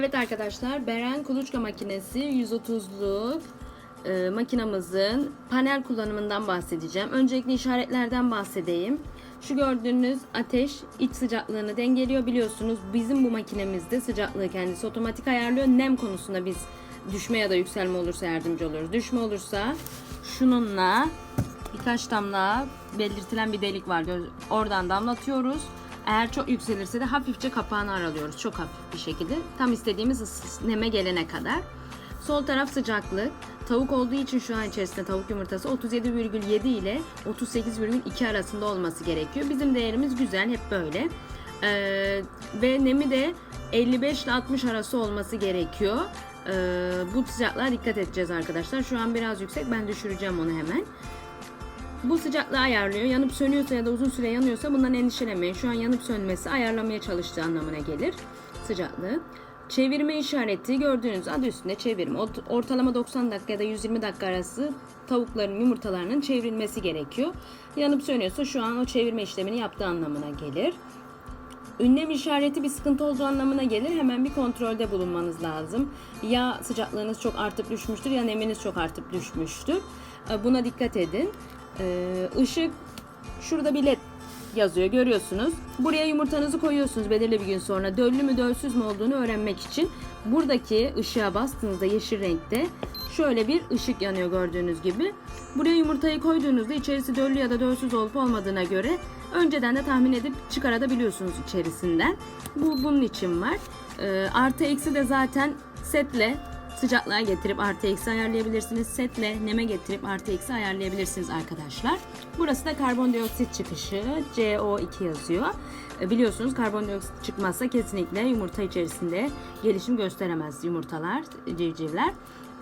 Evet arkadaşlar Beren kuluçka makinesi 130'luk e, makinamızın panel kullanımından bahsedeceğim. Öncelikle işaretlerden bahsedeyim. Şu gördüğünüz ateş iç sıcaklığını dengeliyor biliyorsunuz. Bizim bu makinemizde sıcaklığı kendisi otomatik ayarlıyor. Nem konusunda biz düşme ya da yükselme olursa yardımcı oluyoruz. Düşme olursa şununla birkaç damla belirtilen bir delik var. Oradan damlatıyoruz. Eğer çok yükselirse de hafifçe kapağını aralıyoruz. Çok hafif bir şekilde. Tam istediğimiz neme gelene kadar. Sol taraf sıcaklık. Tavuk olduğu için şu an içerisinde tavuk yumurtası 37,7 ile 38,2 arasında olması gerekiyor. Bizim değerimiz güzel hep böyle. Ee, ve nemi de 55 ile 60 arası olması gerekiyor. Ee, bu sıcaklığa dikkat edeceğiz arkadaşlar. Şu an biraz yüksek. Ben düşüreceğim onu hemen. Bu sıcaklığı ayarlıyor. Yanıp sönüyorsa ya da uzun süre yanıyorsa bundan endişelenmeyin. Şu an yanıp sönmesi ayarlamaya çalıştığı anlamına gelir sıcaklığı. Çevirme işareti gördüğünüz adı üstünde çevirme. Ort- Ortalama 90 dakika ya da 120 dakika arası tavukların yumurtalarının çevrilmesi gerekiyor. Yanıp sönüyorsa şu an o çevirme işlemini yaptığı anlamına gelir. Ünlem işareti bir sıkıntı olduğu anlamına gelir. Hemen bir kontrolde bulunmanız lazım. Ya sıcaklığınız çok artıp düşmüştür ya neminiz çok artıp düşmüştür. Ee, Buna dikkat edin. Ee, Işık şurada bir led yazıyor görüyorsunuz. Buraya yumurtanızı koyuyorsunuz belirli bir gün sonra. Döllü mü dölsüz mü olduğunu öğrenmek için. Buradaki ışığa bastığınızda yeşil renkte şöyle bir ışık yanıyor gördüğünüz gibi. Buraya yumurtayı koyduğunuzda içerisi döllü ya da dölsüz olup olmadığına göre önceden de tahmin edip çıkarabiliyorsunuz içerisinden. Bu bunun için var. Ee, artı eksi de zaten setle sıcaklığa getirip artı eksi ayarlayabilirsiniz. Setle neme getirip artı eksi ayarlayabilirsiniz arkadaşlar. Burası da karbondioksit çıkışı. CO2 yazıyor. E, Biliyorsunuz karbondioksit çıkmazsa kesinlikle yumurta içerisinde gelişim gösteremez yumurtalar, civcivler.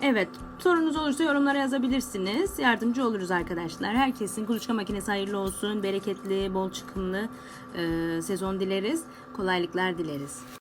Evet, sorunuz olursa yorumlara yazabilirsiniz. Yardımcı oluruz arkadaşlar. Herkesin kuluçka makinesi hayırlı olsun. Bereketli, bol çıkımlı e, sezon dileriz. Kolaylıklar dileriz.